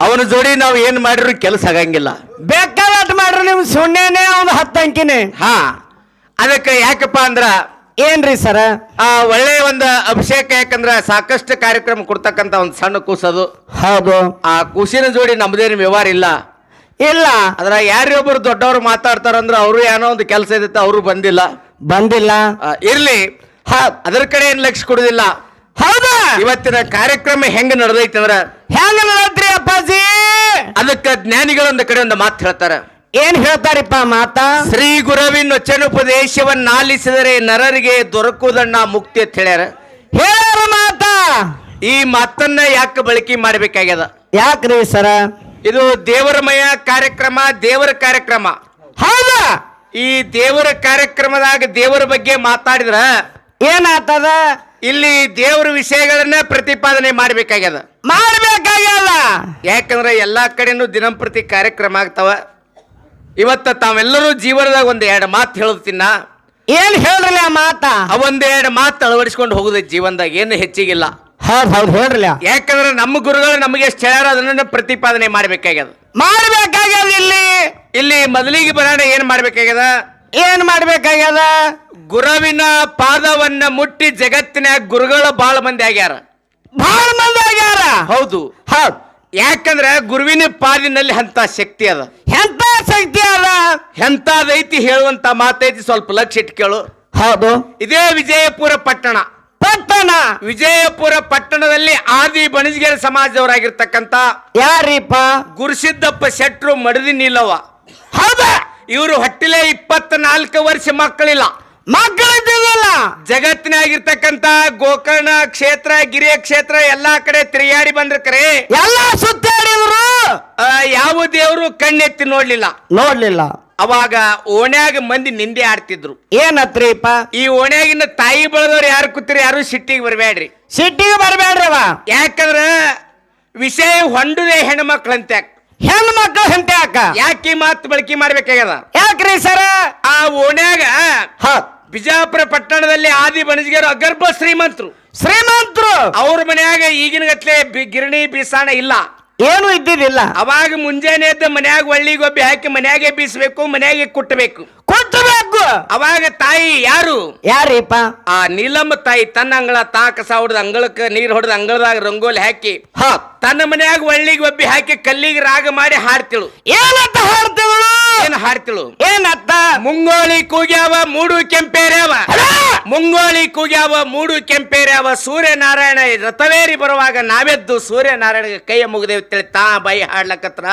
ಅವನ ಜೋಡಿ ನಾವು ಏನ್ ಮಾಡಿದ್ರು ಕೆಲಸ ಆಗಂಗಿಲ್ಲ. ಬೇಕಾದ ಮಾಡ್ರಿ ನಿಮ್ ಸುಣ್ಣೇನೆ ಒಂದು ಹತ್ತು ಅಂಕಿನೇ. ಹಾ ಅದಕ್ಕೆ ಯಾಕಪ್ಪ ಅಂದ್ರ ಏನ್ರಿ ಸರ? ಆ ಒಳ್ಳೆ ಒಂದು ಅಭಿಷೇಕ ಯಾಕಂದ್ರ ಸಾಕಷ್ಟು ಕಾರ್ಯಕ್ರಮ ಕೊಡ್ತಕ್ಕಂತ ಒಂದು ಸಣ್ಣ ಕೂಸದು. ಹೌದು. ಆ ಕೂಸಿನ ಜೋಡಿ ನಮ್ದೇನು ವ್ಯವಹಾರ ಇಲ್ಲ. ಇಲ್ಲ. ಅದ್ರ ಯಾರೊಬ್ರು ದೊಡ್ಡವ್ರು ಮಾತಾಡ್ತಾರಂದ್ರ ಅವರು ಏನೋ ಒಂದು ಕೆಲಸ ಇರುತ್ತೆ ಅವರು ಬಂದಿಲ್ಲ. ಬಂದಿಲ್ಲ. ಆ, ಇರ್ಲಿ. ಹಾ. ಅದರ ಕಡೆ ಏನ್ ಲಕ್ಷ ಕೊಡುದಿಲ್ಲ. ಹೌದಾ? ಇವತ್ತಿನ ಕಾರ್ಯಕ್ರಮ ಹೆಂಗ ನಡೆದೈತಂದ್ರ ಹೆಂಗ ನಡೆದ್ರಿ ಅದಕ್ಕೆ ಜ್ಞಾನಿಗಳೊಂದು ಕಡೆ ಒಂದು ಮಾತು ಹೇಳ್ತಾರ. ಏನ್ ಹೇಳ್ತಾರಿಪ್ಪ ಮಾತಾ? ಶ್ರೀ ಗುರುವಿನ ವಚನೋಪದೇಶವನ್ನ ಆಲಿಸಿದರೆ ನರರಿಗೆ ದೊರಕುವುದನ್ನ ಮುಕ್ತಿ ಅಂತ ಹೇಳ್ಯಾರ. ಹೇಳ ಮಾತಾ? ಈ ಮಾತನ್ನ ಯಾಕೆ ಬಳಕೆ ಮಾಡ್ಬೇಕಾಗ್ಯದ? ಯಾಕ್ರಿ ಸರ? ಇದು ದೇವರಮಯ ಕಾರ್ಯಕ್ರಮ ದೇವರ ಕಾರ್ಯಕ್ರಮ. ಹೌದಾ? ಈ ದೇವರ ಕಾರ್ಯಕ್ರಮದಾಗ ದೇವರ ಬಗ್ಗೆ ಮಾತಾಡಿದ್ರ ಏನಾತದ? ಇಲ್ಲಿ ದೇವರ ವಿಷಯಗಳನ್ನ ಪ್ರತಿಪಾದನೆ ಮಾಡ್ಬೇಕಾಗ್ಯದ. ಮಾಡ್ಬೇಕಾಗ್ಯಲ್ಲ ಯಾಕಂದ್ರೆ ಎಲ್ಲಾ ಕಡೆನೂ ದಿನಂಪ್ರತಿ ಕಾರ್ಯಕ್ರಮ ಆಗ್ತಾವ. ಇವತ್ತ ತಾವೆಲ್ಲರೂ ಜೀವನದಾಗ ಒಂದ್ ಎರಡು ಮಾತು ಹೇಳುತ್ತಿನ್ನ ಏನ್ ಹೇಳ್ರಲ್ಲ ಆ ಮಾತಾ? ಒಂದೆರಡು ಮಾತು ಅಳವಡಿಸ್ಕೊಂಡು ಹೋಗುದ ಜೀವನದಾಗ ಏನು ಹೆಚ್ಚಿಗಿಲ್ಲ. ಹೌದ್ ಹೌದ್ ಹೇಳ್ರಲ್ಲ. ಯಾಕಂದ್ರೆ ನಮ್ಮ ಗುರುಗಳು ನಮಗೆ ಎಷ್ಟು ಹೇಳ್ಯಾರ ಅದನ್ನ ಪ್ರತಿಪಾದನೆ ಮಾಡ್ಬೇಕಾಗ್ಯದ. ಮಾಡ್ಬೇಕಾಗ್ಯದ ಇಲ್ಲಿ? ಇಲ್ಲಿ ಮೊದಲಿಗೆ ಬರೋಣ ಏನ್ ಮಾಡ್ಬೇಕಾಗ್ಯದ? ಏನ್ ಮಾಡ್ಬೇಕಾಗ್ಯದ? ಗುರುವಿನ ಪಾದವನ್ನ ಮುಟ್ಟಿ ಜಗತ್ತಿನ ಗುರುಗಳು ಬಾಳ ಮಂದಿ ಆಗ್ಯಾರ. ಬಹಳ ಮಂದಿ ಆಗ್ಯಾರ? ಹೌದು. ಹೌದ್. ಯಾಕಂದ್ರೆ ಗುರುವಿನ ಪಾದಿನಲ್ಲಿ ಅಂತ ಶಕ್ತಿ ಅದ. ಎಂತ ಶಕ್ತಿ ಅದ? ಎಂತದೈತಿ ಹೇಳುವಂತ ಮಾತೈತಿ ಸ್ವಲ್ಪ ಲಕ್ಷ ಇಟ್ಟು ಕೇಳು. ಹೌದು. ಇದೇ ವಿಜಯಪುರ ಪಟ್ಟಣ. ಪಟ್ಟಣ? ವಿಜಯಪುರ ಪಟ್ಟಣದಲ್ಲಿ ಆದಿ ಬಣಜಗೇರಿ ಸಮಾಜದವರಾಗಿರ್ತಕ್ಕಂತ ಯಾರೀಪ ಗುರುಸಿದ್ದಪ್ಪ ಶೆಟ್ರು ಮಡದಿ ನಿಲ್ಲವ ಹೌದಾ. ಇವರು ಹೊಟ್ಟಿಲೆ ಇಪ್ಪತ್ನಾಲ್ಕು ವರ್ಷ ಮಕ್ಕಳಿಲ್ಲ. ಮಕ್ಕಳಿದ್ದಿಲ್ಲ ಜಗತ್ತಿನಾಗಿರ್ತಕ್ಕಂತ ಗೋಕರ್ಣ ಕ್ಷೇತ್ರ ಗಿರಿಯ ಕ್ಷೇತ್ರ ಎಲ್ಲಾ ಕಡೆ ತಿರುಗಾಡಿ ಬಂದ್ರ ಕರೆ. ಎಲ್ಲ ಸುತ್ತಾಡಿದ್ರು? ಆ, ಯಾವ ದೇವರು ಕಣ್ಣೆತ್ತಿ ನೋಡ್ಲಿಲ್ಲ. ನೋಡ್ಲಿಲ್ಲ. ಅವಾಗ ಓಣ್ಯಾಗ ಮಂದಿ ನಿಂದೆ ಆಡ್ತಿದ್ರು. ಏನತ್ರಿಪ್ಪ ಈ ಓಣ್ಯಾಗಿನ ತಾಯಿ ಬಳದವ್ರು ಯಾರು ಕೂತಿರಿ? ಯಾರು ಸಿಟ್ಟಿಗೆ ಬರಬೇಡ್ರಿ. ಸಿಟ್ಟಿಗೆ ಬರಬೇಡ್ರವ ಯಾಕಂದ್ರ ವಿಷಯ ಹೊಂಡುದೇ ಹೆಣ್ಮಕ್ಳಂತೆ ಹೆಣ್ಣು ಮಕ್ಕಳು ಹೆಂಟೆ ಅಕ್ಕ ಯಾಕೆ ಈ ಮಾತು ಬಳಕೆ ಮಾಡ್ಬೇಕಾಗ್ಯದ? ಯಾಕ್ರಿ ಸರ? ಆ ಓಣ್ಯಾಗ ಹೌದ್ ಬಿಜಾಪುರ ಪಟ್ಟಣದಲ್ಲಿ ಆದಿ ಬಣಜಿಗೆರು ಅಗರ್ಭ ಶ್ರೀಮಂತರು. ಶ್ರೀಮಂತರು? ಅವ್ರ ಮನ್ಯಾಗ ಈಗಿನ ಗತ್ಲೆ ಗಿರಣಿ ಬೀಸಾಣ ಇಲ್ಲ. ಏನು ಇದ್ದಿದ್ದಿಲ್ಲ. ಅವಾಗ ಮುಂಜಾನೆ ಎದ್ದು ಮನ್ಯಾಗ ಒಳ್ಳಿ ಗೊಬ್ಬಿ ಹಾಕಿ ಮನ್ಯಾಗೆ ಬೀಸಬೇಕು ಮನ್ಯಾಗೆ ಕುಟ್ಟಬೇಕು ಕೊಟ್ಟಬೇಕು ಅವಾಗ ತಾಯಿ ಯಾರು? ಯಾರಿಪ್ಪ? ಆ ನೀಲಮ್ಮ ತಾಯಿ ತನ್ನ ಅಂಗಳ ತಾಕ ಕಸ ಹೊಡೆದ ಅಂಗಳಕ್ಕೆ ನೀರ್ ಹೊಡೆದ ಅಂಗಳದಾಗ ರಂಗೋಲಿ ಹಾಕಿ ಹಾ. ತನ್ನ ಮನ್ಯಾಗ ಒಳ್ಳಿಗೆ ಒಬ್ಬಿ ಹಾಕಿ ಕಲ್ಲಿಗೆ ರಾಗ ಮಾಡಿ ಹಾಡ್ತಿಳು. ಏನಂತ ಹಾಡ್ತಿವಳು? ಏನ್ ಹಾಡ್ತಿಳು? ಏನತ್ತ ಮುಂಗೋಳಿ ಕೂಗ್ಯಾವ ಮೂಡು ಕೆಂಪೇರ್ಯಾವ. ಮುಂಗೋಳಿ ಕೂಗ್ಯಾವ ಮೂಡು ಕೆಂಪೇರ್ಯಾವ ಸೂರ್ಯನಾರಾಯಣ ರಥವೇರಿ ಬರುವಾಗ ನಾವೆದ್ದು ಸೂರ್ಯನಾರಾಯಣ ಕೈಯ ಮುಗಿದೇವ್ ತಿಳಿ ತಾ ಬಾಯಿ ಹಾಡ್ಲಕತ್ರ.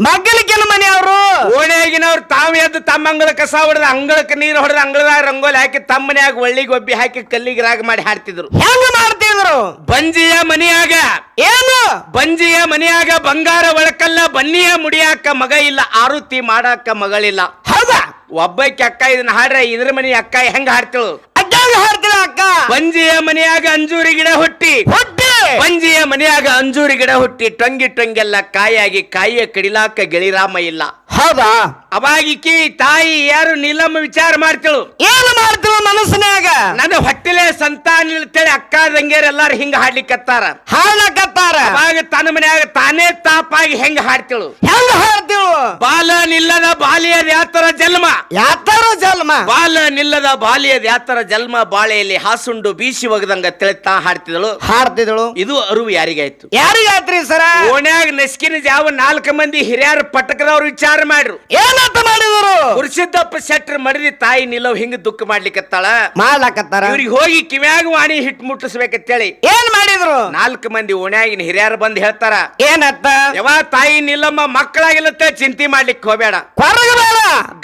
ಮಗ್ಗಲಿಕ್ಕಿನ ಮನೆಯವರು? ಓಣ್ಯಾಗಿನವ್ರು ತಾವು ಎದ್ದು ತಮ್ಮ ಅಂಗಳ ಕಸ ಹೊಡೆದ ಅಂಗಳಕ್ಕೆ ನೀರು ಹೊಡೆದ ಅಂಗಳದಾಗ ರಂಗೋಲಿ ಹಾಕಿ ತಮ್ಮ ಮನ್ಯಾಗ ಗೊಬ್ಬಿ ಒಬ್ಬಿ ಹಾಕಿ ಕಲ್ಲಿಗೆ ರಾಗ ಮಾಡಿ ಹಾಡ್ತಿದ್ರು. ಹೆಂಗ ಮಾಡ್ತಿದ್ರು? ಬಂಜಿಯ ಮನಿಯಾಗ. ಏನು? ಬಂಜಿಯ ಮನಿಯಾಗ ಬಂಗಾರ ಒಳಕಲ್ಲ ಬನ್ನಿಯ ಮುಡಿಯಾಕ ಮಗ ಇಲ್ಲ ಆರುತಿ ಮಾಡಾಕ ಮಗಳಿಲ್ಲ. ಹೌದಾ? ಒಬ್ಬಕ್ಕೆ ಅಕ್ಕ ಇದನ್ನ ಹಾಡ್ರೆ ಇದ್ರ ಮನಿ ಅಕ್ಕ ಹೆಂಗ ಹಾಡ್ತಿಳು? ಹಾಡ್ತಿಲ್ಲ ಅಕ್ಕ? ಬಂಜಿಯ ಮನೆಯಾಗ ಅಂಜೂರಿ ಗಿಡ ಹುಟ್ಟಿ. ಹುಟ್ಟಿ? ಬಂಜಿಯ ಮನೆಯಾಗ ಅಂಜೂರಿ ಗಿಡ ಹುಟ್ಟಿ. ಟೊಂಗಿ ಟೊಂಗೆಲ್ಲ ಕಾಯಾಗಿ ಕಾಯಿಯ ಕಡಿಲಾಕ ಗೆಳಿರಾಮ ಇಲ್ಲ. ಹೌದಾ? ಅವಾಗಿಕಿ ತಾಯಿ ಯಾರು ನೀಲಮ್ಮ ವಿಚಾರ ಮಾಡ್ತಿಳು? ಏನು ಮಾಡ್ತಿಳು ಮನಸ್ಸಿನಾಗ? ನನ್ನ ಹೊಟ್ಟಿಲೆ ಸಂತಾನ ಇಳ್ತೇಳಿ ಅಕ್ಕ ತಂಗಿಯರ್ ಎಲ್ಲಾರು ಹಿಂಗ ಹಾಡ್ಲಿಕ್ಕತ್ತಾರ. ಹಾಡ್ಲಕತ್ತಾರ? ಅವಾಗ ತನ್ನ ಮನ್ಯಾಗ ತಾನೇ ತಾಪಾಗಿ ಹೆಂಗ ಹಾಡ್ತಿಳು? ಹೆಂಗ ಹಾಡ್ತಿಳು? ಬಾಲ ನಿಲ್ಲದ ಬಾಲಿಯದ ಯಾತರ ಜನ್ಮ? ಯಾತರ ಜನ್ಮ? ಬಾಲ ನಿಲ್ಲದ ಬಾಲಿಯದ ಯಾತರ ಜನ್ಮ? ಬಾಳೆಯಲ್ಲಿ ಹಾಸುಂಡು ಬೀಸಿ ಒಗದಂಗ ತಿಳಿತಾ ಹಾಡ್ತಿದಳು. ಹಾಡ್ತಿದಳು. ಇದು ಅರಿವು ಯಾರಿಗಾಯ್ತು? ಯಾರಿಗಾತ್ರಿ ಸರ? ಓಣ್ಯಾಗ ನಸ್ಕಿನ ಜಾವ ನಾಲ್ಕು ಮಂದಿ ಹಿರಿಯರ ಪಟಕದವ್ರು ವಿಚಾರ ಮಾಡ್ರು. ಏನಂತ ಮಾಡಿದ್ರು. ಗುರುಸಿದ್ದಪ್ಪ ಶೆಟ್ರ್ ಮಡದಿ ತಾಯಿ ನಿಲ್ಲವ್ ಹಿಂಗ ದುಃಖ ಮಾಡ್ಲಿಕ್ಕತ್ತಾಳ ಮಾಡ್ಲಾಕತ್ತಾರ? ಇವ್ರಿಗೆ ಹೋಗಿ ಕಿವ್ಯಾಗ ವಾಣಿ ಹಿಟ್ ಮುಟ್ಟಿಸ್ಬೇಕಂತೇಳಿ. ಏನ್ ಮಾಡಿದ್ರು? ನಾಲ್ಕು ಮಂದಿ ಓಣ್ಯಾಗಿನ ಹಿರಿಯರು ಬಂದು ಹೇಳ್ತಾರ. ಏನತ್ತ ಯಾವ ತಾಯಿ ನಿಲ್ಲಮ್ಮ ಮಕ್ಕಳಾಗಿಲ್ಲತ್ತೆ ಚಿಂತೆ ಮಾಡ್ಲಿಕ್ಕೆ ಹೋಗ್ಬೇಡ. ಬೇಡ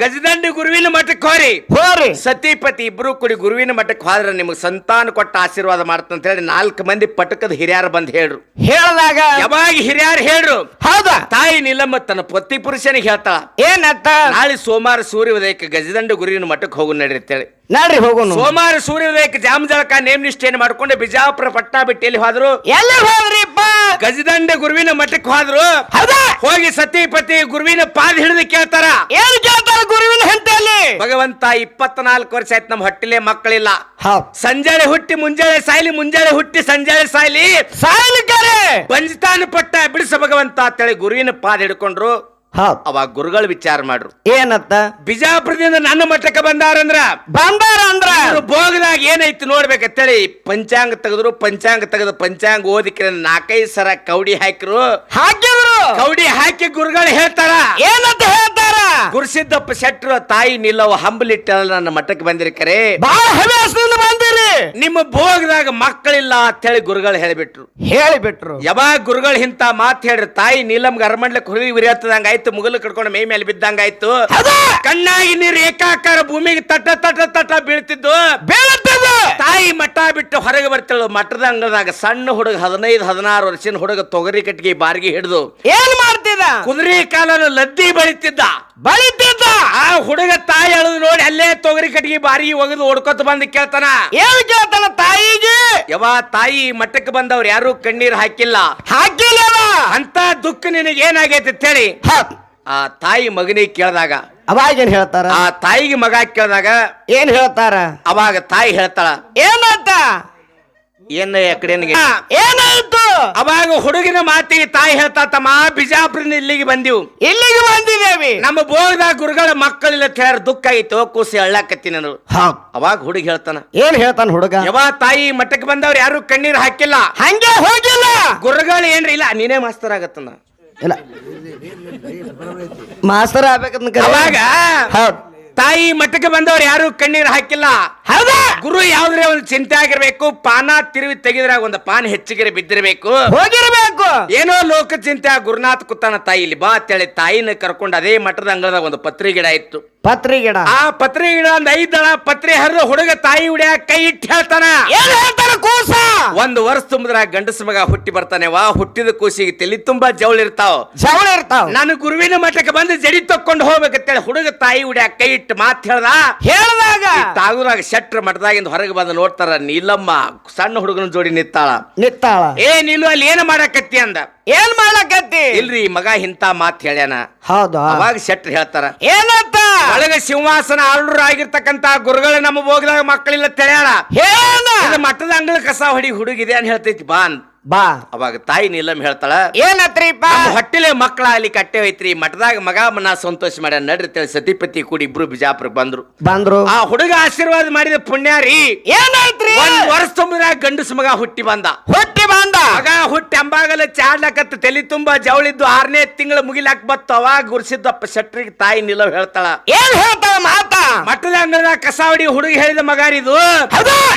ಗಜದಂಡಿ ಗುರುವಿನ ಮಠಕ್ಕೆ ಹೋರಿ ಹೋರಿ ಸತಿಪತಿ ಇಬ್ರು ಕೂಡಿ ಗುರುವಿನ ಮಠಕ್ಕೆ ಹೋದ್ರೆ ನಿಮಗೆ ಸಂತಾನ ಕೊಟ್ಟ ಆಶೀರ್ವಾದ ಮಾಡ್ತಂತ ಹೇಳಿ ನಾಲ್ಕು ಮಂದಿ ಪಟಕದ ಹಿರಿಯರು ಬಂದ್ ಹೇಳ್ರು. ಹೇಳ್ದಾಗ ಯಾವಾಗ ಹಿರಿಯರು ಹೇಳ್ರು? ಹೌದಾ? ತಾಯಿ ನಿಲಮ್ಮ ತನ್ನ ಪತಿ ಪುರುಷನಿಗೆ ಹೇಳ್ತಾಳ. ಏನತ್ತ? ನಾಳೆ ಸೋಮವಾರ ಸೂರ್ಯೋದಯಕ್ಕೆ ಗಜದಂಡ ಗುರುವಿನ ಮಠಕ್ಕೆ ಹೋಗು ನಡೀತೇಳಿ ನಡ್ರಿ ಹೋಗೋಣ ಸೋಮವಾರ ಸೂರ್ಯೋದಯಕ್ಕೆ ಜಾಮ ಜಳಕ ನೇಮ್ ನಿಷ್ಠೆಯನ್ನು ಮಾಡ್ಕೊಂಡು ಬಿಜಾಪುರ ಪಟ್ಟಣ ಬಿಟ್ಟ ಎಲ್ಲಿ ಹೋದ್ರು? ಎಲ್ಲ ಹೋದ್ರಿಪ್ಪ ಗಜದಂಡ ಗುರುವಿನ ಮಠಕ್ಕೆ ಹೋದ್ರು. ಹೌದಾ? ಹೋಗಿ ಸತಿಪತಿ ಗುರುವಿನ ಪಾದ ಹಿಡಿದು ಕೇಳ್ತಾರ. ಏನು ಕೇಳ್ತಾರ ಗುರುವಿನ ಹೆಂಡತಿಯಲ್ಲಿ? ಭಗವಂತ ಇಪ್ಪತ್ನಾಲ್ಕು ವರ್ಷ ಆಯ್ತು ನಮ್ಮ ಹೊಟ್ಟಿಲೆ ಮಕ್ಕಳಿಲ್ಲ. ಸಂಜಾಳೆ ಹುಟ್ಟಿ ಮುಂಜಾಳೆ ಸಾಯ್ಲಿ ಮುಂಜಾಳೆ ಹುಟ್ಟಿ ಸಂಜಾಳೆ ಸಾಯ್ಲಿ. ಸಾಯ್ಲಿಕ್ಕಾರೆ ಪಂಚತಾನ ಪಟ್ಟ ಬಿಡಿಸ ಭಗವಂತ ಅಂತೇಳಿ ಗುರುವಿನ ಪಾದ ಹಿಡ್ಕೊಂಡ್ರು. ಹೌದ್. ಅವಾಗ ಗುರುಗಳು ವಿಚಾರ ಮಾಡ್ರು. ಏನತ್ತ ಬಿಜಾಪುರದಿಂದ ನನ್ನ ಮಠಕ್ಕೆ ಬಂದಾರಂದ್ರ ಬಂದಾರ ಅಂದ್ರ? ಇವ್ರು ಭೋಗದಾಗ ಏನೈತಿ ನೋಡ್ಬೇಕಂತೇಳಿ ಪಂಚಾಂಗ ತೆಗೆದ್ರು ಪಂಚಾಂಗ ತೆಗೆದು ಪಂಚಾಂಗ ಓದಿಕ್ರೆ ನಾಲ್ಕೈದು ಸರ ಕೌಡಿ ಹಾಕಿರು. ಹಾಕಿದ್ರು. ಕೌಡಿ ಹಾಕಿ ಗುರುಗಳು ಹೇಳ್ತಾರ. ಏನಂತ ಹೇಳ್ತಾರ? ಗುರುಸಿದ್ದಪ್ಪ ಶೆಟ್ಟರು ತಾಯಿ ನಿಲ್ಲವ ಹಂಬಲಿಟ್ಟ ನನ್ನ ಮಠಕ್ಕೆ ಬಂದಿರ್ಕರೆ ಬಹಳ ಹವ್ಯಾಸದಿಂದ ಬಂದಿರಿ. ನಿಮ್ಮ ಭೋಗದಾಗ ಮಕ್ಕಳಿಲ್ಲ ಅಂತ ಹೇಳಿ ಗುರುಗಳು ಹೇಳಿಬಿಟ್ರು. ಹೇಳಿಬಿಟ್ರು. ಯಾವಾಗ ಗುರುಗಳು ಇಂತ ಮಾತು ಹೇಳ್ರಿ ತಾಯಿ ನೀಲಮ್ಗೆ ಅರಮಂಡ್ಲಕ್ಕೆ ಹುಡುಗಿ ಉರಿಯತ್ತದಂಗ ಆಯ್ತು ಮುಗಲು ಕಡ್ಕೊಂಡು ಮೇ ಮೇಲೆ ಬಿದ್ದಂಗ ಆಯ್ತು. ಕಣ್ಣಾಗಿ ನೀರು ಏಕಾಕಾರ ಭೂಮಿಗೆ ತಟ್ಟ ತಟ್ಟ ತಟ್ಟ ಬೀಳ್ತಿದ್ದು. ತಾಯಿ ಮಠ ಬಿಟ್ಟು ಹೊರಗೆ ಬರ್ತಿಳು ಮಠದ ಅಂಗದಾಗ ಸಣ್ಣ ಹುಡುಗ ಹದಿನೈದು ಹದಿನಾರು ವರ್ಷದ ಹುಡುಗ ತೊಗರಿ ಕಟ್ಟಿಗೆ ಬಾರಿಗೆ ಹಿಡಿದು. ಏನ್ ಮಾಡ್ತಿದ್ದ? ಕುದುರೆ ಕಾಲನ ಲದ್ದಿ ಬಳಿತಿದ್ದ. ಬಳಿತಿದ್ದ? ಆ ಹುಡುಗ ತಾಯಿ ಅಳದು ನೋಡಿ ಅಲ್ಲೇ ತೊಗರಿ ಕಟ್ಟಿಗೆ ಬಾರಿಗೆ ಒಗೆದು ಓಡ್ಕೊತ ಬಂದು ಕೇಳ್ತಾನ. ಏನ್ ಕೇಳ್ತಾನ ತಾಯಿಗೆ? ಯವ ತಾಯಿ ಮಠಕ್ಕೆ ಬಂದವ್ರು ಯಾರು ಕಣ್ಣೀರ್ ಹಾಕಿಲ್ಲ. ಹಾಕಿಲ್ಲ ಅಂತ ದುಃಖ ನಿನಗೆ ಏನಾಗೈತೆ ಅಂತ ಹೇಳಿ ಆ ತಾಯಿ ಮಗನಿಗೆ ಕೇಳಿದಾಗ ಅವಾಗ ಏನ್ ಹೇಳ್ತಾರ? ಆ ತಾಯಿಗೆ ಮಗ ಕೇಳಿದಾಗ ಏನ್ ಹೇಳ್ತಾರ? ಅವಾಗ ತಾಯಿ ಹೇಳ್ತಾಳ ಏನಂತ ಏನ ಏನಾಯ್ತು? ಅವಾಗ ಹುಡುಗಿನ ಮಾತಿಗೆ ತಾಯಿ ಹೇಳ್ತಾ ತಮ್ಮ ಬಿಜಾಪುರ ಇಲ್ಲಿಗೆ ಬಂದಿವು. ಇಲ್ಲಿಗೆ ಬಂದಿದ್ದೇವಿ. ನಮ್ಮ ಬೋಗದ ಗುರುಗಳ ಮಕ್ಕಳಿಲ್ಲ ಕೇಳ ಹೇಳಿ ದುಃಖ ಆಯ್ತು ಕೂಸಿ ಅಳ್ಳಾಕತ್ತಿ ನಾನು. ಅವಾಗ ಹುಡುಗಿ ಹೇಳ್ತಾನ. ಏನ್ ಹೇಳ್ತಾನ ಹುಡುಗ? ಯಾವ ತಾಯಿ ಮಠಕ್ಕೆ ಬಂದವ್ರು ಯಾರು ಕಣ್ಣೀರ್ ಹಾಕಿಲ್ಲ. ಹಂಗೆ ಹೋಗಿಲ್ಲ. ಗುರುಗಳು ಏನ್ರಿ ಇಲ್ಲ ನೀನೇ ಮಾಸ್ತರ್ ಆಗತ್ತನ ಇಲ್ಲ. ಮಾಸ್ತರ್ ಆಗ್ಬೇಕಂತ ಅವಾಗ ಹೌದ್. ತಾಯಿ ಮಠಕ್ಕೆ ಬಂದವ್ರು ಯಾರು ಕಣ್ಣೀರ್ ಹಾಕಿಲ್ಲ. ಹೌದಾ? ಗುರು ಯಾವ್ದ್ರೆ ಒಂದು ಚಿಂತೆ ಆಗಿರ್ಬೇಕು ಪಾನ ತಿರುವಿ ತೆಗೆದ್ರಾಗ ಒಂದು ಪಾನ ಹೆಚ್ಚಿಗೆ ಬಿದ್ದಿರ್ಬೇಕು. ಹೋಗಿರ್ಬೇಕು. ಏನೋ ಲೋಕ ಚಿಂತೆ ಗುರುನಾಥ್ ಕುತ್ತಾನ ತಾಯಿ ಇಲ್ಲಿ ಬಾ ಅಂತೇಳಿ ತಾಯಿನ ಕರ್ಕೊಂಡು ಅದೇ ಮಠದ ಅಂಗಳದ ಒಂದು ಪತ್ರಿ ಗಿಡ ಇತ್ತು. ಪತ್ರಿ ಗಿಡ. ಆ ಪತ್ರಿ ಗಿಡ ಒಂದ್ ಐದ್ ದಳ ಪತ್ರಿ ಹರಿದು ಹುಡುಗ ತಾಯಿ ಉಡ್ಯಾಕ ಕೈ ಇಟ್ಟು ಹೇಳ್ತಾನ. ಏನ್ ಹೇಳ್ತಾರ ಕೂಸ? ಒಂದು ವರ್ಷ ತುಂಬಿದ್ರ ಗಂಡಸ ಮಗ ಹುಟ್ಟಿ ಬರ್ತಾನೆ ವಾ ಹುಟ್ಟಿದ ಕೂಸಿಗೆ ತೆಲಿ ತುಂಬಾ ಜವಳಿ ಇರ್ತಾವ. ಜವಳಿ ಇರ್ತಾವ. ನಾನು ಗುರುವಿನ ಮಠಕ್ಕೆ ಬಂದು ಜಡಿ ತಕ್ಕೊಂಡು ಹೋಗ್ಬೇಕಂತೇಳಿ ಹುಡುಗ ತಾಯಿ ಹುಡಿಯ ಕೈ ಇಟ್ಟು ಮಾತ್ ಹೇಳ್ದ. ಹೇಳ್ದಾಗ? ತಾಗೂರಾಗ ಶೆಟ್ರ ಮಠದಾಗಿಂದ ಹೊರಗೆ ಬಂದು ನೋಡ್ತಾರ ನೀಲಮ್ಮ ಸಣ್ಣ ಹುಡುಗನ ಜೋಡಿ ನಿತ್ತಾಳ. ನಿತ್ತಾಳ. ಏ ನೀಲು ಅಲ್ಲಿ ಏನು ಮಾಡಕತ್ತಿ ಅಂದ? ಏನ್ ಮಾಡ್ಲಕತ್ತಿ? ಇಲ್ರಿ ಮಗ ಇಂತ ಮಾತ್ ಹೇಳ್ಯಾನ. ಹೌದಾ. ಅವಾಗ ಶೆಟ್ರ್ ಹೇಳ್ತಾರ ಏನಂತ? ಒಳಗ ಸಿಂಹಾಸನ ಆರ್ಡರ್ ಆಗಿರ್ತಕ್ಕಂತ ಗುರುಗಳು ನಮ್ಮ ಬೋಗದಾಗ ಮಕ್ಕಳಿಲ್ಲ ತೆಳ್ಯಾಳ. ಏನ ಮಠದ ಅಂಗಳ ಕಸ ಹೊಡಿ ಹುಡುಗಿದೆ ಅಂತ ಹೇಳ್ತೈತಿ ಬಾ ಅಂದ್. ಬಾ. ಅವಾಗ ತಾಯಿ ನೀಲಮ್ ಹೇಳ್ತಾಳ ಏನತ್ರಿಪ್ಪ? ಹೊಟ್ಟಿಲೆ ಮಕ್ಕಳ ಅಲ್ಲಿ ಕಟ್ಟೆ ಐತ್ರಿ ಮಠದಾಗ ಮಗ ಮನ ಸಂತೋಷ ಮಾಡ್ಯಾನ. ನಡ್ರಿ ತೇಳಿ ಸತಿಪತಿ ಕೂಡಿ ಇಬ್ರು ಬಿಜಾಪುರ ಬಂದ್ರು. ಬಂದ್ರು. ಆ ಹುಡುಗ ಆಶೀರ್ವಾದ ಮಾಡಿದ ಪುಣ್ಯ ರೀ. ಏನಾಯ್ತ್ರಿ ಒಂದ್ ವರ್ಷ ತುಂಬಿದಾಗ ಗಂಡಸ ಮಗ ಹುಟ್ಟಿ ಬಂದ. ಹುಟ್ಟಿ ಬಂದ? ಮಗ ಹುಟ್ಟಿ ಅಂಬಾಗಲ ಚಾಡ್ಲಕತ್ತ ತಲೆ ತುಂಬಾ ಜವಳಿದ್ದು. ಆರನೇ ತಿಂಗಳು ಮುಗಿಲಾಕ್ ಬತ್ತು. ಅವಾಗ ಗುರ್ಸಿದ್ದಪ್ಪ ಶೆಟ್ರಿಗೆ ತಾಯಿ ನಿಲವ್ ಹೇಳ್ತಾಳ ಏನ್ ಹೇಳ್ತಾಳ ಮಾತ? ಮಠದ ಅಂಗಳದಾಗ ಕಸಾವಡಿ ಹುಡುಗಿ ಹೇಳಿದ ಮಗಾರಿದು?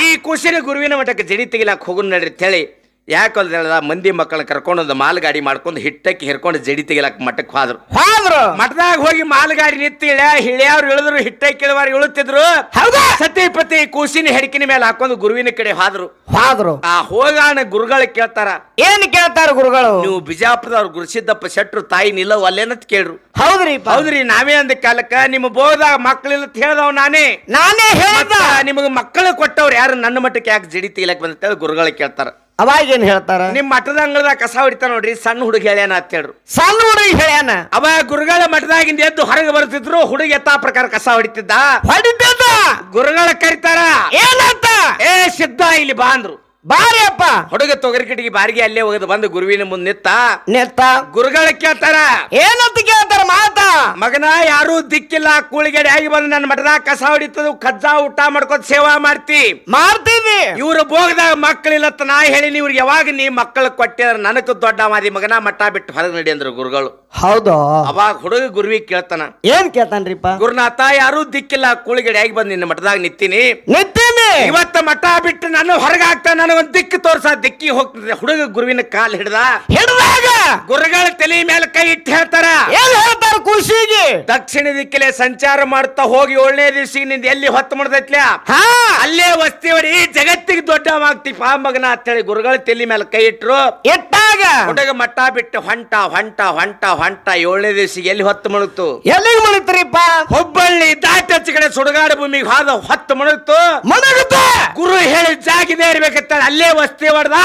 ಈ ಕುಶಿನ ಗುರುವಿನ ಮಠಕ್ಕೆ ಜಡಿ ತೆಗಿಲಾಕ್ ಹೋಗುನ್ ನಡ್ರಿ ತಿಳಿ. ಹೇಳಿ ಯಾಕಂದ್ರೆ ಹೇಳ್ದ ಮಂದಿ ಮಕ್ಕಳನ್ನ ಕರ್ಕೊಂಡು ಒಂದು ಮಾಲ್ ಗಾಡಿ ಮಾಡ್ಕೊಂಡು ಹಿಟ್ಟಕ್ಕೆ ಹಿರ್ಕೊಂಡು ಜಡಿ ತೆಗಿಲಕ್ ಮಠಕ್ಕೆ ಹೋದ್ರು. ಹೋದ್ರು? ಮಠದಾಗ ಹೋಗಿ ಮಾಲ್ ಗಾಡಿ ನಿಂತು ಇಳ್ಯ ಹಿಳಿಯವ್ರು ಇಳಿದ್ರು ಹಿಟ್ಟಕ್ಕೆ ಇಳುವಾರ ಇಳುತ್ತಿದ್ರು. ಹೌದಾ? ಸತಿಪತಿ ಕೂಸಿನ ಹೆಡಕಿನ ಮೇಲೆ ಹಾಕೊಂಡು ಗುರುವಿನ ಕಡೆ ಹೋದ್ರು. ಹಾದ್ರು? ಆ ಹೋಗಾಣ ಗುರುಗಳು ಕೇಳ್ತಾರ. ಏನ್ ಕೇಳ್ತಾರ ಗುರುಗಳು? ನೀವು ಬಿಜಾಪುರದವ್ರು ಗುರುಸಿದ್ದಪ್ಪ ಶೆಟ್ರು ತಾಯಿ ನಿಲ್ಲವ್ ಅಲ್ಲೇನತ್ ಕೇಳ್ರು. ಹೌದ್ರಿ ಹೌದ್ರಿ ನಾವೇ ಅಂದ ಕಾಲಕ್ಕ ನಿಮ್ಮ ಬೋದಾಗ ಮಕ್ಕಳಿಲ್ಲ ಹೇಳ್ದವ್ ನಾನೇ. ನಾನೇ ಹೇಳ್ದ? ನಿಮಗೆ ಮಕ್ಕಳು ಕೊಟ್ಟವ್ರು ಯಾರು? ನನ್ನ ಮಟ್ಟಕ್ಕೆ ಯಾಕೆ ಜಡಿ ತೆಗಿಲಕ್ ಬಂದ ಗುರುಗಳು ಕೇಳ್ತಾರ. ಅವಾಗ ಏನ್ ಹೇಳ್ತಾರ? ನಿಮ್ ಮಠದ ಅಂಗಳದಾಗ ಕಸ ಹೊಡಿತಾ ನೋಡ್ರಿ ಸಣ್ಣ ಹುಡುಗ ಹೇಳ್ಯಾನ ಅಂತ ಹೇಳ್ರು. ಸಣ್ಣ ಹುಡುಗಿ ಹೇಳ್ಯಾನ? ಅವ ಗುರುಗಳ ಮಠದಾಗಿಂದ ಎದ್ದು ಹೊರಗೆ ಬರ್ತಿದ್ರು ಹುಡುಗ ಎತ್ತಾ ಪ್ರಕಾರ ಕಸ ಹೊಡಿತಿದ್ದ. ಹೊಡಿತಿದ್ದ? ಗುರುಗಳ ಕರಿತಾರ. ಏನಂತ? ಏ ಸಿದ್ಧ ಇಲ್ಲಿ ಬಾ ಅಂದ್ರು. ಬಾರಿ ಅಪ್ಪ. ಹುಡುಗ ತೊಗರಿ ಕಟ್ಟಿಗೆ ಬಾರಿಗೆ ಅಲ್ಲೇ ಹೋಗದು ಬಂದು ಗುರುವಿನ ಮುಂದೆ ನಿತ್ತ. ನೆತ್ತ. ಗುರುಗಳ ಕೇಳ್ತಾರ. ಏನಂತ ಕೇಳ್ತಾರ ಮಾತಾ? ಮಗನ ಯಾರು ದಿಕ್ಕಿಲ್ಲ ಕೂಳಿಗೆಡೆ ಆಗಿ ಬಂದು ನನ್ನ ಮಠದ ಕಸ ಹೊಡಿತದು ಕಜ್ಜಾ ಊಟ ಮಾಡ್ಕೊತ ಸೇವಾ ಮಾಡ್ತಿ. ಮಾಡ್ತೀವಿ. ಇವ್ರ ಭೋಗದಾಗ ಮಕ್ಕಳಿಲ್ಲ ಅಂತ ನಾ ಹೇಳಿ ಇವ್ರಿಗೆ ಯಾವಾಗ ನೀ ಮಕ್ಕಳು ಕೊಟ್ಟಿದ್ರ ನನಕ ದೊಡ್ಡ ಮಾದಿ ಮಗನ ಮಠ ಬಿಟ್ಟು ಹೊರಗೆ ನಡಿ ಅಂದ್ರು ಗುರುಗಳು. ಹೌದು? ಅವಾಗ ಹುಡುಗ ಗುರುವಿ ಕೇಳ್ತಾನ. ಏನ್ ಕೇಳ್ತಾನ್ರಿಪ್ಪ? ಗುರುನಾಥ ಯಾರು ದಿಕ್ಕಿಲ್ಲ ಕೂಳಿಗೆಡೆ ಆಗಿ ಬಂದು ನಿನ್ನ ಮಠದಾಗ ನಿತ್ತೀನಿ. ನಿತ್ತೀನಿ. ಇವತ್ತ ಮಠ ಬಿಟ್ಟು ನಾನು ಹೊರಗೆ ಹಾಕ್ತಾ ನನಗೊಂದು ದಿಕ್ಕು ತೋರ್ಸ ದಿಕ್ಕಿ ಹೋಗ್ತದೆ. ಹುಡುಗ ಗುರುವಿನ ಕಾಲ್ ಹಿಡ್ದ ಹಿಡ್ದಾಗ ಗುರುಗಳ ತಲೆ ಮೇಲೆ ಕೈ ಇಟ್ಟು ಹೇಳ್ತಾರ. ಏನ್ ಹೇಳ್ತಾರ ಖುಷಿಗೆ? ದಕ್ಷಿಣ ದಿಕ್ಕಿಲೆ ಸಂಚಾರ ಮಾಡ್ತಾ ಹೋಗಿ ಏಳನೇ ದಿವಸ ನಿಂದ ಎಲ್ಲಿ ಹೊತ್ತು ಮಾಡ್ದೈತ್ಲ್ಯಾ ಹಾ. ಅಲ್ಲೇ ವಸ್ತಿವರಿ ಜಗತ್ತಿಗೆ ದೊಡ್ಡವಾಗ್ತಿ ಪಾ ಮಗನ ಅಂತೇಳಿ ಗುರುಗಳ ತಲೆ ಮೇಲೆ ಕೈ ಇಟ್ರು. ಇಟ್ಟಾಗ ಹುಡುಗ ಮಟ್ಟ ಬಿಟ್ಟು ಹೊಂಟ ಹೊಂಟ ಹೊಂಟ ಹೊಂಟ ಏಳನೇ ದಿವಸ ಎಲ್ಲಿ ಹೊತ್ತು ಮುಳುಗ್ತು ಎಲ್ಲಿಗೆ ಮುಳಿತ್ರಿಪ್ಪ? ಹುಬ್ಬಳ್ಳಿ ದಾಟಿ ಹಚ್ಚ ಕಡೆ ಸುಡುಗಾಡು ಭೂಮಿಗೆ ಹಾದ ಹೊತ್ತು ಮುಳುಗ್ತು ಮನಗುತ್ತ ಗುರು ಹೇಳಿ ಜಾಗಿದೆ ಇರ್ಬೇಕಂತ ಅಲ್ಲೇ ವಸ್ತಿ ಹೊಡೆದ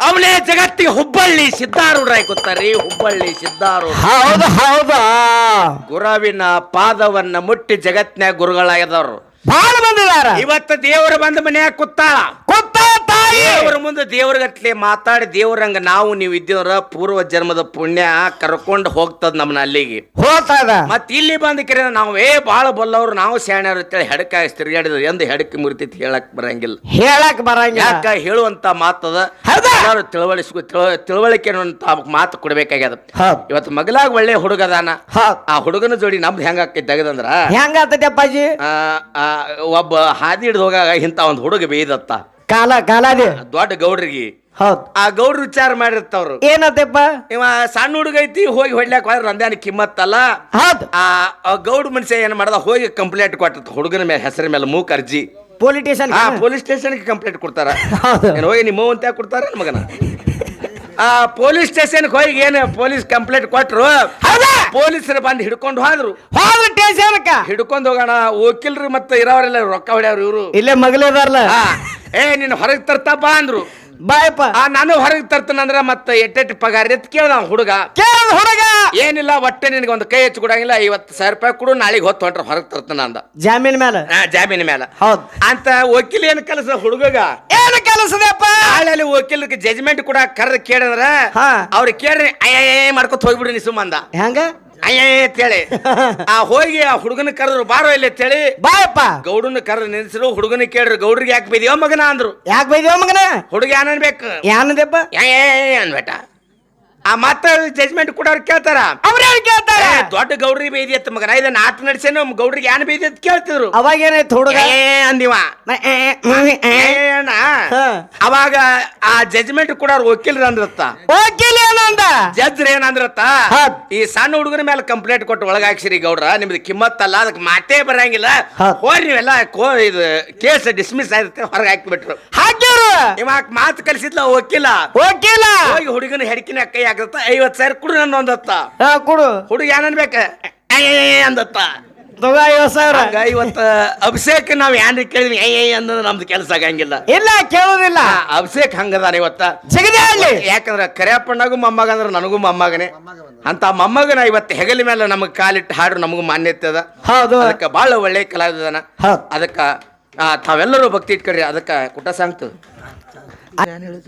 ಅವನೇ ಜಗತ್ತಿಗೆ ಹುಬ್ಬಳ್ಳಿ ಸಿದ್ದಾರೂಢ ಕೂತಾರಿ. ಹುಬ್ಬಳ್ಳಿ ಸಿದ್ಧಾರೂಢ. ಹೌದು ಹೌದು. ಗುರುವಿನ ಪಾದವನ್ನ ಮುಟ್ಟಿ ಜಗತ್ನ್ಯಾಗ ಗುರುಗಳಾಗಿದವ್ರು ಬಾಳ ಬಂದಿದಾರ. ಇವತ್ತು ದೇವರು ಬಂದ ಮನ್ಯಾಗ ಕೂತಾಳ. ದೇವರ ಮುಂದೆ ದೇವ್ರಗಟ್ಲೆ ಮಾತಾಡಿ ದೇವ್ರಂಗ ನಾವು ನೀವು ಇದ್ದೀವ್ರ ಪೂರ್ವ ಜನ್ಮದ ಪುಣ್ಯ ಕರ್ಕೊಂಡು ಹೋಗ್ತದ ನಮ್ಮನ್ನ ಅಲ್ಲಿಗೆ. ಹೋಗ್ತದ ಮತ್ ಇಲ್ಲಿ ಬಂದ ಕಿರ ನಾವು ಏ ಬಾಳ ಬಲ್ಲವ್ರು ನಾವು ಶಾಣ್ಯವ್ರು ಅಂತೇಳಿ ಹೆಡಕ ತಿರುಗಾಡಿದ್ರು ಎಂದು ಹೆಡಕ್ ಮುರಿತೈತಿ ಹೇಳಕ್ ಬರಂಗಿಲ್ಲ. ಹೇಳಕ್ ಬರಂಗಿಲ್ಲ. ಯಾಕ? ಹೇಳುವಂತ ಮಾತದ? ಎಲ್ಲಾರು ತಿಳುವಳಿಸ್ಕೊ ತಿಳ- ತಿಳುವಳಿಕೆ ಮಾತು ಕೊಡ್ಬೇಕಾಗ್ಯದ. ಇವತ್ತು ಮಗಲಾಗ ಒಳ್ಳೆ ಹುಡುಗದಾನ ಆ ಹುಡುಗನ ಜೋಡಿ ನಮ್ದು ಹೆಂಗ ಆಕೈತಿ ತೆಗದಂದ್ರ ಹೆಂಗ ಅಪ್ಪಾಜಿ ಒಬ್ಬ ಹಾದಿ ಹಿಡಿದು ಹೋಗಾಗ ಇಂತ ಒಂದು ಹುಡುಗ ಬೇಯ್ದತ್ತ. ಕಾಲ ಕಾಲಾದಿ ದೊಡ್ಡ ಗೌಡ್ರಿಗೆ. ಹೌದು. ಆ ಗೌಡ್ರ ವಿಚಾರ ಮಾಡಿರ್ತಾವ್ರು. ಏನತ್ತಪ್ಪ ಇವ ಸಣ್ಣ ಹುಡುಗ ಐತಿ ಹೋಗಿ ಹೊಡ್ಲಾಕ ಹೋದ್ರೆ ರಂಧ್ಯಾನ ಕಿಮ್ಮತ್ತಲ್ಲ? ಹೌದು. ಆ ಆ ಗೌಡ್ ಮನುಷ್ಯ ಏನ್ ಮಾಡ್ದ? ಹೋಗಿ ಕಂಪ್ಲೇಂಟ್ ಕೊಟ್ಟಿರ್ತ ಹುಡುಗನ ಮೇಲೆ ಹೆಸರ ಮೇಲೆ ಮೂಕ್ ಅರ್ಜಿ. ಸ್ಟೇಷನ್ ಆ ಪೊಲೀಸ್ ಸ್ಟೇಷನ್ಗೆ ಕಂಪ್ಲೇಂಟ್ ಕೊಡ್ತಾರ. ಹೌದು. ಏನ್ ಹೋಗಿ ನಿಮ್ಮ ಅಂತ ಕೊಡ್ತಾರ ಮಗನ? ಆ ಪೊಲೀಸ್ ಸ್ಟೇಷನ್ ಹೋಗಿ ಏನು ಪೊಲೀಸ್ ಕಂಪ್ಲೇಂಟ್ ಕೊಟ್ರು? ಪೊಲೀಸರು ಬಂದು ಹಿಡ್ಕೊಂಡು ಹೋದ್ರು. ಹಿಡ್ಕೊಂಡು ಹೋಗೋಣ ವಕೀಲ್ರು ಮತ್ತೆ ಇರೋರೆಲ್ಲ ರೊಕ್ಕ ಹೊಡ್ಯಾವ್ರು ಇವರು. ಇಲ್ಲೇ ಮಗಲೇದಾರ್ಲ ಏ ನೀನು ಹೊರಗೆ ತರ್ತಪ್ಪ ಅಂದ್ರು. ಬಾಯಪ್ಪ ಆ ನಾನು ಹೊರಗೆ ತರ್ತನಂದ್ರ ಮತ್ತೆ ಎಟ್ಟೆಟ್ಟು ಪಗಾರ ಎತ್ ಕೇಳ್ದ ಹುಡುಗ. ಕೇಳ ಹುಡುಗ. ಏನಿಲ್ಲ ಒಟ್ಟೆ ನಿನಗೆ ಒಂದು ಕೈ ಹೆಚ್ಚು ಕೊಡಂಗಿಲ್ಲ ಐವತ್ತು ಸಾವಿರ ರೂಪಾಯಿ ಕೊಡು ನಾಳೆಗೆ ಹೊತ್ತು ಹೊಂಟ್ರ ಹೊರಗೆ ತರ್ತನ ಅಂದ. ಜಾಮೀನ್ ಮೇಲೆ ಆ, ಜಾಮೀನ್ ಮೇಲೆ ಹೌದು. ಅಂತ ವಕೀಲ ಏನು ಕೆಲಸ ಹುಡುಗಗ? ಏನು ಕೆಲಸದಪ್ಪ? ನಾಳೆ ವಕೀಲಕ್ಕೆ ಜಜ್ಮೆಂಟ್ ಕೂಡ ಕರೆದು ಕೇಳಿದ್ರ ಹಾ. ಅವ್ರಿಗೆ ಕೇಳ್ರಿ ಅಯ್ಯ ಮಾಡ್ಕೊತ ಹೋಗ್ಬಿಡು ನೀ ಸುಮ್ಮಂದ ಹೆಂಗ ಅಯ್ಯ ಅಂತೇಳಿ. ಆ ಹೋಗಿ ಆ ಹುಡುಗನ ಕರೆದ್ರು ಬಾರೋ ಇಲ್ಲಿ ಅಂತೇಳಿ. ಬಾಯಪ್ಪ. ಗೌಡನ ಕರೆದು ನಿಲ್ಸಿರು ಹುಡುಗನ ಕೇಳ್ರಿ ಗೌಡ್ರಿಗೆ ಯಾಕೆ ಬೈದಿಯೋ ಮಗನ ಅಂದ್ರು. ಯಾಕೆ ಬೈದಿಯೋ ಮಗನ? ಹುಡುಗ ಅನ್ಬೇಕು ಏನದಪ್ಪ ಏ ಅನ್ಬೇಟ ಆ ಮತ್ತೆ ಜಜ್ಮೆಂಟ್ ಕೊಡೋರು ಕೇಳ್ತಾರ. ಅವ್ರ ಕೇಳ್ತಾರ? ಏ, ದೊಡ್ಡ ಗೌಡ್ರಿ ಬೈದಿ ಅತ್ತ ಮಗನ. ಇದನ್ನ ಆತ ನಡೆಸೇನು ಗೌಡ್ರಿಗೆ ಏನ್ ಬೈದಿ ಅಂತ ಕೇಳ್ತಿದ್ರು. ಅವಾಗ ಏನಾಯ್ತು ಹುಡುಗ? ಏ ಅಂದಿವ. ಮ- ಏ, ಹ್ಮ್, ಏ. ಏನ ಹಾ. ಅವಾಗ ಆ ಜಜ್ಮೆಂಟ್ ಕೊಡೋರು ವಕೀಲರು ಅಂದ್ರತ್ತ. ವಕೀಲ ಏನಂದ? ಜಜ್ ಏನಂದ್ರತ್ತ ಹೌದ್. ಈ ಸಣ್ಣ ಹುಡುಗನ ಮೇಲೆ ಕಂಪ್ಲೇಂಟ್ ಕೊಟ್ಟು ಒಳಗಾಕ್ಸಿರಿ ಗೌಡ್ರ. ನಿಮ್ದು ಕಿಮ್ಮತ್ತಲ್ಲ ಅದಕ್ಕೆ ಮಾತೇ ಬರಂಗಿಲ್ಲ. ಹೌದ್. ಹೋರಿ ನೀವೆಲ್ಲ ಕೋ ಇದು ಕೇಸ್ ಡಿಸ್ಮಿಸ್ ಆಗಿರುತ್ತೆ ಹೊರಗೆ ಹಾಕಿಬಿಟ್ರು. ಹಾಕ್ಯಾರು ಇವಾಗ ಮಾತು ಕಲಿಸಿದ್ಲ ವಕೀಲ. ವಕೀಲ? ಹೋಗಿ ಹುಡುಗನ ಹೆಡಕಿನ ಕೈ ಆಗತ್ತ ಐವತ್ ಸಾವಿರ ಕುಡು ನನ್ನ ಒಂದತ್ತ ಹಾ ಕೊಡು. ಹುಡುಗ ಏನನ್ಬೇಕ ಅಂದತ್ತ. ತಗೋ ಐವತ್ ಸಾವಿರ. ಹಂಗ ಇವತ್ತ ಅಭಿಷೇಕ್ ನಾವ್ ಏನ್ ಕೇಳಿದ್ವಿ ಏ ಅಂದ ನಮ್ದು ಕೆಲಸ ಆಗಂಗಿಲ್ಲ. ಇಲ್ಲ ಕೇಳುದಿಲ್ಲ. ಅಭಿಷೇಕ್ ಹಂಗದಾನ ಇವತ್ತ. ಸಿಗದೆ ಅಲ್ಲಿ ಯಾಕಂದ್ರ ಕರಿಯಪ್ಪಣ್ಣಗೂ ಮೊಮ್ಮಗ ಅಂದ್ರ ನನಗೂ ಮೊಮ್ಮಗನೇ. ಅಂತ ಮೊಮ್ಮಗನ ಇವತ್ತ ಹೆಗಲ ಮೇಲೆ ನಮಗ್ ಕಾಲಿಟ್ಟು ಹಾಡು ನಮಗೂ ಮಾನ್ಯತೆ ಅದ. ಹೌದು. ಅದಕ್ಕೆ ಬಹಳ ಒಳ್ಳೆ ಕಲಾವಿದನ. ಅದಕ್ಕ ತಾವೆಲ್ಲರೂ ಭಕ್ತಿ ಇಟ್ಕೊಳ್ರಿ ಅದಕ್ಕ ಕುಟ ಸಾಂಗ್ತದ